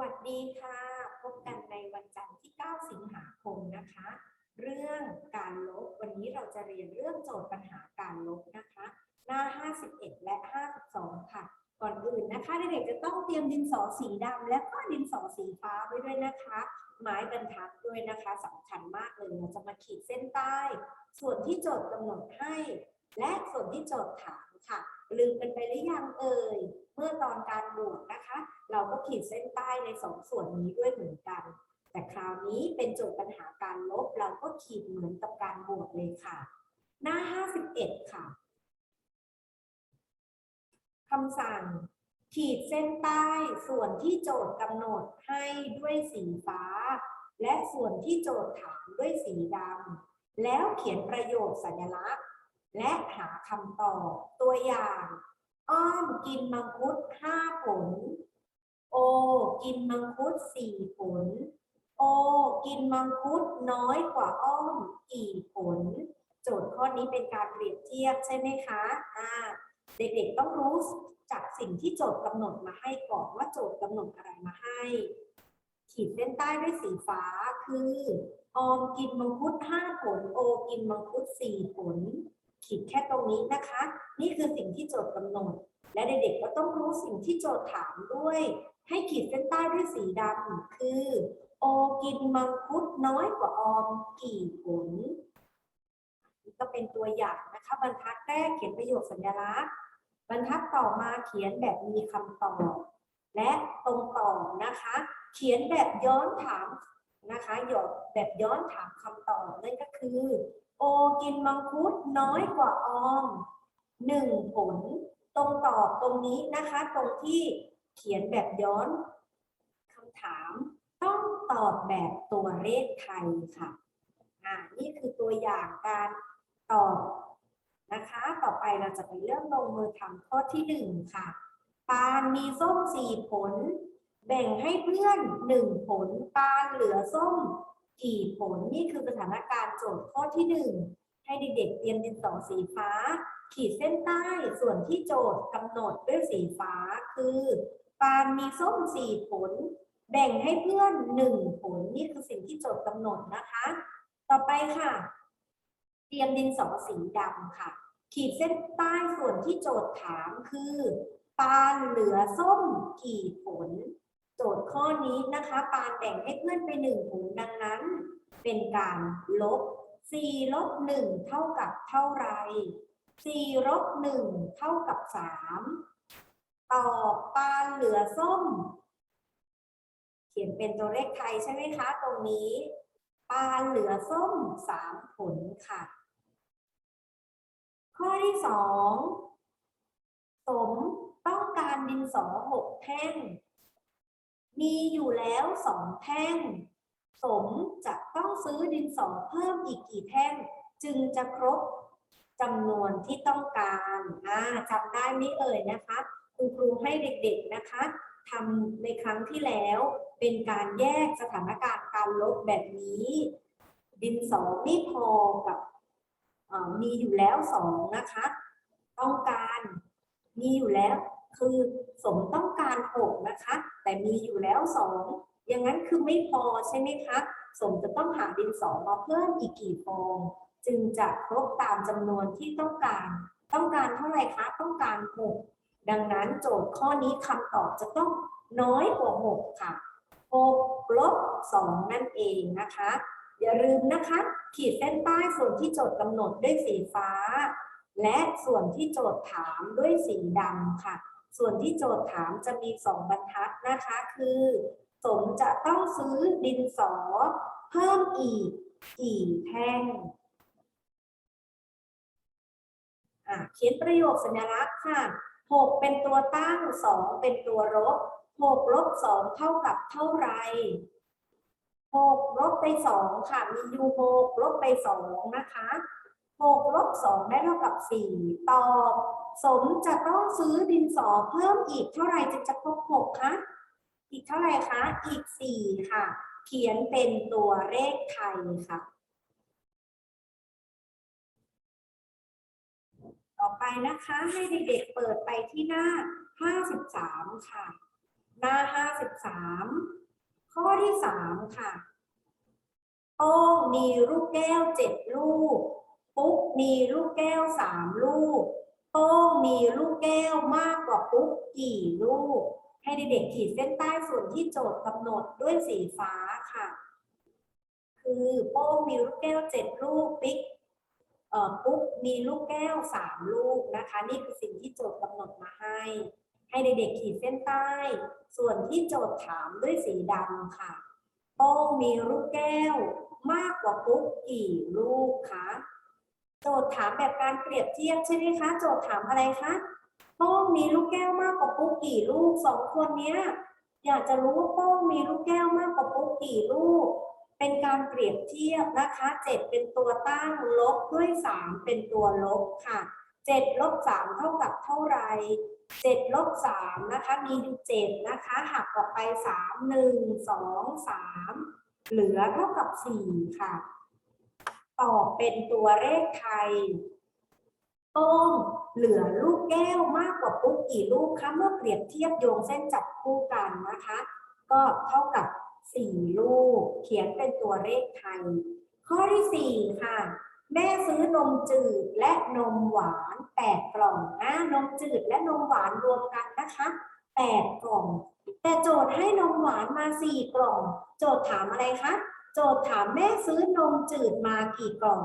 วัสดีค่ะ พบกันในวันจันทร์ที่ 9 สิงหาคมนะคะ เรื่องการลบวันนี้เราจะเรียนเรื่องโจทย์ปัญหาการลบนะคะ หน้า 51 และ 52 ค่ะ ก่อนอื่นนะคะเด็กๆจะต้องเตรียมดินสอสีดำและก็ดินสอสีฟ้าไว้ด้วยนะคะ ไม้บรรทัดด้วยนะคะสำคัญมากเลยเราจะมาขีดเส้นใต้ ส่วนที่โจทย์กำหนดให้ และส่วนที่โจทย์ถามค่ะลืมกันไปหรือยังเอ่ย เมื่อตอนการบวกนะคะ เราก็ขีดเส้นใต้ในสองส่วนนี้ด้วยเหมือนกัน แต่คราวนี้เป็นโจทย์ปัญหาการลบเราก็ขีดเหมือนกับการบวกเลยค่ะ หน้า 51 ค่ะคำสั่งขีดเส้นใต้ส่วนที่โจทย์กำหนดให้ด้วยสีฟ้า และส่วนที่โจทย์ถามด้วยสีดำแล้วเขียนประโยคสัญลักษณ์ และหาคำตอบตัวอย่างอ้อ กินมังคุดห้าผล โอ กินมังคุดสี่ผล โอ กินมังคุดน้อยกว่าอ้อมกี่ผล โจทย์ข้อนี้เป็นการเปรียบเทียบใช่ไหมคะอ่าเด็กๆต้องรู้จากสิ่งที่โจทย์กำหนดมาให้ก่อนว่าโจทย์กำหนดอะไรมาให้ ขีดเส้นใต้ด้วยสีฟ้าคือออมกินมังคุดห้าผล โอ กินมังคุดสี่ผล ขีดแค่ตรงนี้นะคะ นี่คือสิ่งที่โจทย์กำหนด และเด็กๆก็ต้องรู้สิ่งที่โจทย์ถามด้วย ให้ขีดเส้นใต้ด้วยสีดำคือ โอกินมังคุดน้อยกว่าออมกี่ผลนี่ก็เป็นตัวอย่างนะคะ บรรทัดแรกเขียนประโยคสัญลักษณ์ บรรทัดต่อมาเขียนแบบมีคำตอบ และตรงต่อนะคะ เขียนแบบย้อนถามนะคะหยดแบบย้อนถามคำตอบนั่นก็คือ โอกินมังคุดน้อยกว่าออมหนึ่งผล ตรงตอบตรงนี้นะคะ ตรงที่เขียนแบบย้อนคำถาม ต้องตอบแบบตัวเลขไทยค่ะอ่านี่คือตัวอย่างการตอบนะคะ ต่อไปเราจะไปเริ่มลงมือทำข้อที่หนึ่งค่ะ ปานมีส้มสี่ผล แบ่งให้เพื่อนหนึ่งผล ปานเหลือส้มกี่ผล นี่คือสถานการณ์โจทย์ข้อที่หนึ่ง ให้เด็กๆเตรียมดินสอสีฟ้า ขีดเส้นใต้ส่วนที่โจทย์กำหนดด้วยสีฟ้าคือปานมีส้มสี่ผล แบ่งให้เพื่อนหนึ่งผลนี่คือสิ่งที่โจทย์กำหนดนะคะ ต่อไปค่ะ เตรียมดินสอสีดำค่ะ ขีดเส้นใต้ส่วนที่โจทย์ถามคือปานเหลือส้มกี่ผล โจทย์ข้อนี้นะคะ ปานแบ่งให้เพื่อนไปหนึ่งผลดังนั้น เป็นการลบ 4ลบ1เท่ากับเท่าไร4ลบ1เท่ากับ 3ตอบปานเหลือส้ม เขียนเป็นตัวเลขไทยใช่ไหมคะ ตรงนี้ ปานเหลือส้ม 3 ผลค่ะ ข้อที่ 2 สมต้องการดินสอ 6 แท่ง มีอยู่แล้ว 2 แท่ง สมจะต้องซื้อดินสอเพิ่มอีกกี่แท่ง จึงจะครบจำนวนที่ต้องการอ่าจำได้ไหมเอ่ยนะคะ คุณครูให้เด็กๆนะคะทำในครั้งที่แล้วเป็นการแยกสถานการณ์การลบแบบนี้ ดินสอไม่พอกับมีอยู่แล้วสองนะคะ ต้องการมีอยู่แล้วคือสมต้องการหกนะคะ แต่มีอยู่แล้วสอง อย่างนั้นคือไม่พอใช่ไหมคะสมจะต้องหาดินสอมาเพิ่มอีกกี่ฟองจึงจะครบตามจำนวนที่ต้องการ ต้องการเท่าไหร่คะ ต้องการหกดังนั้นโจทย์ข้อนี้คำตอบจะต้องน้อยกว่าหกค่ะหกลบสองนั่นเองนะคะ อย่าลืมนะคะ ขีดเส้นใต้ส่วนที่โจทย์กำหนดด้วยสีฟ้า และส่วนที่โจทย์ถามด้วยสีดำค่ะ ส่วนที่โจทย์ถามจะมีสองบรรทัดนะคะ คือ สมจะต้องซื้อดินสอเพิ่มอีกกี่แท่งอะเขียนประโยคสัญลักษณ์ค่ะ 6 เป็นตัวตั้ง 2 เป็นตัวลบ6ลบ2เท่ากับเท่าไหร่6ลบไป 2 ค่ะ มีอยู่6ลบไป 2 นะคะ6ลบ2ได้เท่ากับ 4 ตอบ สมจะต้องซื้อดินสอเพิ่มอีกเท่าไหร่จึงจะครบ6คะ อีกเท่าไหร่คะ อีก 4 ค่ะ เขียนเป็นตัวเลขไทยค่ะ ต่อไปนะคะให้เด็กๆเปิดไปที่หน้า 53 ค่ะ หน้าห้าสิบสามข้อที่สามค่ะโป้งมีลูกแก้วเจ็ดลูก ปุ๊กมีลูกแก้วสามลูกโป้งมีลูกแก้วมากกว่าปุ๊กกี่ลูก ให้เด็กๆขีดเส้นใต้ส่วนที่โจทย์กำหนดด้วยสีฟ้าค่ะ คือโป้งมีลูกแก้วเจ็ดลูกปิ๊กเอ่อปุ๊กมีลูกแก้วสามลูกนะคะ นี่คือสิ่งที่โจทย์กำหนดมาให้ ให้เด็กๆขีดเส้นใต้ ส่วนที่โจทย์ถามด้วยสีดำค่ะ โป้งมีลูกแก้วมากกว่าปุ๊กกี่ลูกคะโจทย์ถามแบบการเปรียบเทียบใช่ไหมคะ โจทย์ถามอะไรคะ โป้งมีลูกแก้วมากกว่าปุ๊กกี่ลูกสองคนเนี้ยอยากจะรู้ว่าโป้งมีลูกแก้วมากกว่าปุ๊กกี่ลูก เป็นการเปรียบเทียบนะคะเจ็ดเป็นตัวตั้งลบด้วยสามเป็นตัวลบค่ะเจ็ดลบสามเท่ากับเท่าไหร่เจ็ดลบสามนะคะมีอยู่เจ็ดนะคะหักออกไปสามหนึ่งสองสามเหลือเท่ากับสี่ค่ะตอบเป็นตัวเลขไทย โป้งเหลือลูกแก้วมากกว่าปุ๊กกี่ลูกคะเมื่อเปรียบเทียบโยงเส้นจับคู่กันนะคะ ก็เท่ากับ 4 ลูก เขียนเป็นตัวเลขไทย ข้อที่ 4 ค่ะ แม่ซื้อนมจืดและนมหวาน8กล่องนะนมจืดและนมหวานรวมกันนะคะ8กล่อง แต่โจทย์ให้นมหวานมา 4 กล่อง โจทย์ถามอะไรคะโจทย์ถามแม่ซื้อนมจืดมากี่กล่อง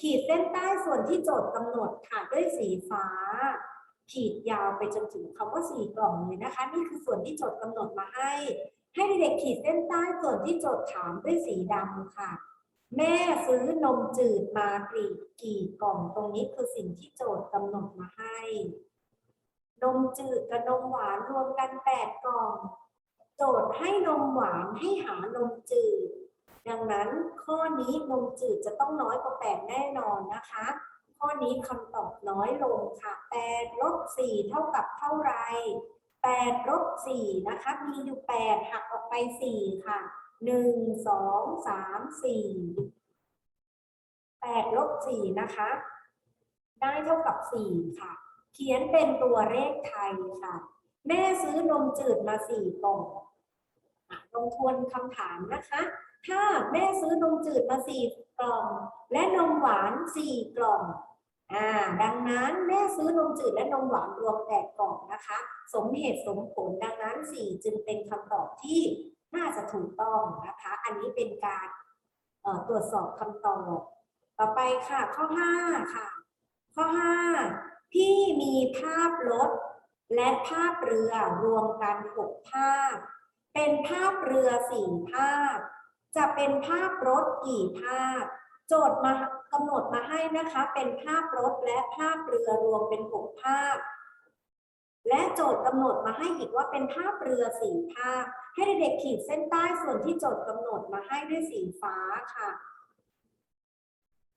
ขีดเส้นใต้ส่วนที่โจทย์กำหนดค่ะด้วยสีฟ้า ขีดยาวไปจนถึงคำว่า4กล่องเลยนะคะ นี่คือส่วนที่โจทย์กำหนดมาให้ ให้เด็กๆขีดเส้นใต้ส่วนที่โจทย์ถามด้วยสีดำค่ะ แม่ซื้อนมจืดมากรีกี่กล่องตรงนี้คือสิ่งที่โจทย์กำหนดมาให้ นมจืดกับนมหวานรวมกันแปดกล่อง โจทย์ให้นมหวานให้หานมจืด ดังนั้นข้อนี้นมจืดจะต้องน้อยกว่าแปดแน่นอนนะคะ ข้อนี้คำตอบน้อยลงค่ะแปดลบสี่เท่ากับเท่าไร่แปดลบสี่นะคะ มีอยู่แปดหักออกไปสี่ค่ะหนึ่งสองสามสี่แปดลบสี่นะคะ ได้เท่ากับสี่ค่ะ เขียนเป็นตัวเลขไทยค่ะ แม่ซื้อนมจืดมาสี่กล่องลองทวนคำถามนะคะ ถ้าแม่ซื้อนมจืดมาสี่กล่อง และนมหวานสี่กล่องอ่าดังนั้นแม่ซื้อนมจืดและนมหวานรวมแปดกล่องนะคะ สมเหตุสมผลดังนั้นสี่จึงเป็นคำตอบที่น่าจะถูกต้องนะคะ อันนี้เป็นการตรวจสอบคำตอบ ต่อไปค่ะ ข้อห้าค่ะ ข้อห้าพี่มีภาพรถและภาพเรือรวมกันหกภาพ เป็นภาพเรือสี่ภาพ จะเป็นภาพรถกี่ภาพ โจทย์มากำหนดมาให้นะคะ เป็นภาพรถและภาพเรือรวมเป็นหกภาพ และโจทย์กำหนดมาให้อีกว่าเป็นภาพเรือสี่ภาพ ให้เด็กๆขีดเส้นใต้ส่วนที่โจทย์กำหนดมาให้ด้วยสีฟ้าค่ะ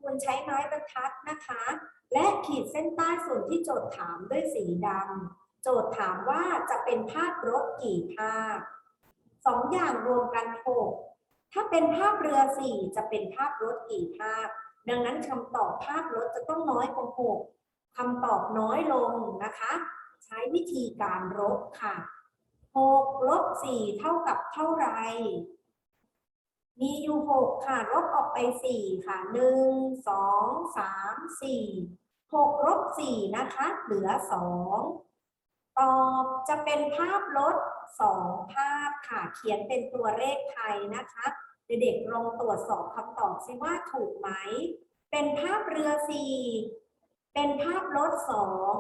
ควรใช้ไม้บรรทัดนะคะ และขีดเส้นใต้ส่วนที่โจทย์ถามด้วยสีดำโจทย์ถามว่าจะเป็นภาพรถกี่ภาพสองอย่างรวมกันหก ถ้าเป็นภาพเรือสี่จะเป็นภาพรถกี่ภาพ ดังนั้นคำตอบภาพรถจะต้องน้อยกว่าหกคำตอบน้อยลงนะคะ ใช้วิธีการลบค่ะหกลบสี่เท่ากับเท่าไหร่มีอยู่หกค่ะลบออกไปสี่ค่ะหนึ่งสองสามสี่หกลบสี่นะคะ เหลือสอง ตอบจะเป็นภาพลดสองภาพค่ะ เขียนเป็นตัวเลขไทยนะคะ เด็กๆลองตรวจสอบคำตอบซิว่าถูกไหม เป็นภาพเรือสี่เป็นภาพลดสอง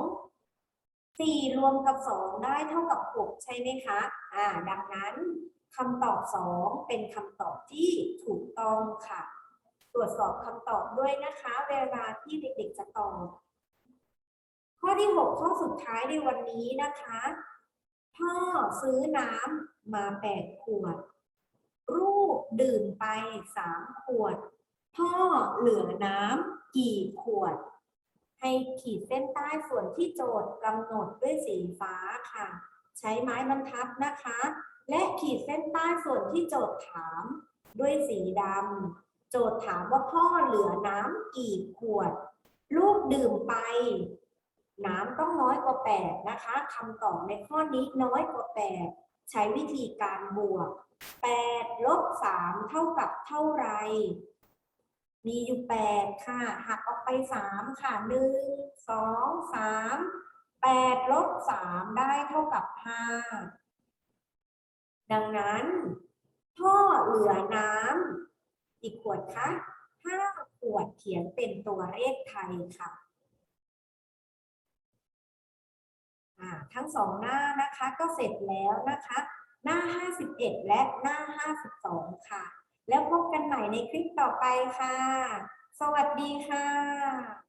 สี่รวมกับสองได้เท่ากับหกใช่ไหมคะ อ่า ดังนั้นคำตอบสองเป็นคำตอบที่ถูกต้องค่ะ ตรวจสอบคำตอบด้วยนะคะ เวลาที่เด็กๆจะตอบ ข้อที่ 6 ข้อสุดท้ายในวันนี้นะคะ พ่อซื้อน้ำมา8ขวด ลูกดื่มไป3ขวด พ่อเหลือน้ำกี่ขวด ให้ขีดเส้นใต้ส่วนที่โจทย์กำหนดด้วยสีฟ้าค่ะ ใช้ไม้บรรทัดนะคะ และขีดเส้นใต้ส่วนที่โจทย์ถามด้วยสีดำโจทย์ถามว่าพ่อเหลือน้ำกี่ขวด ลูกดื่มไป น้ำต้องน้อยกว่า 8 นะคะคำตอบในข้อนี้น้อยกว่าใช้วิธีการบวก 8 ลบ 3 เท่ากับเท่าไหรมีอยู่ 8 ค่ะ หักออกไป 3 ค่ะ 1 2 3 8ลบ3ได้เท่ากับ 5 ดังนั้นพ่อเหลือน้ำกี่ขวดคะ5ขวดเขียนเป็นตัวเลขไทยค่ะ ทั้งสองหน้านะคะก็เสร็จแล้วนะคะ หน้า 51 และหน้า 52 ค่ะ แล้วพบกันใหม่ในคลิปต่อไปค่ะ สวัสดีค่ะ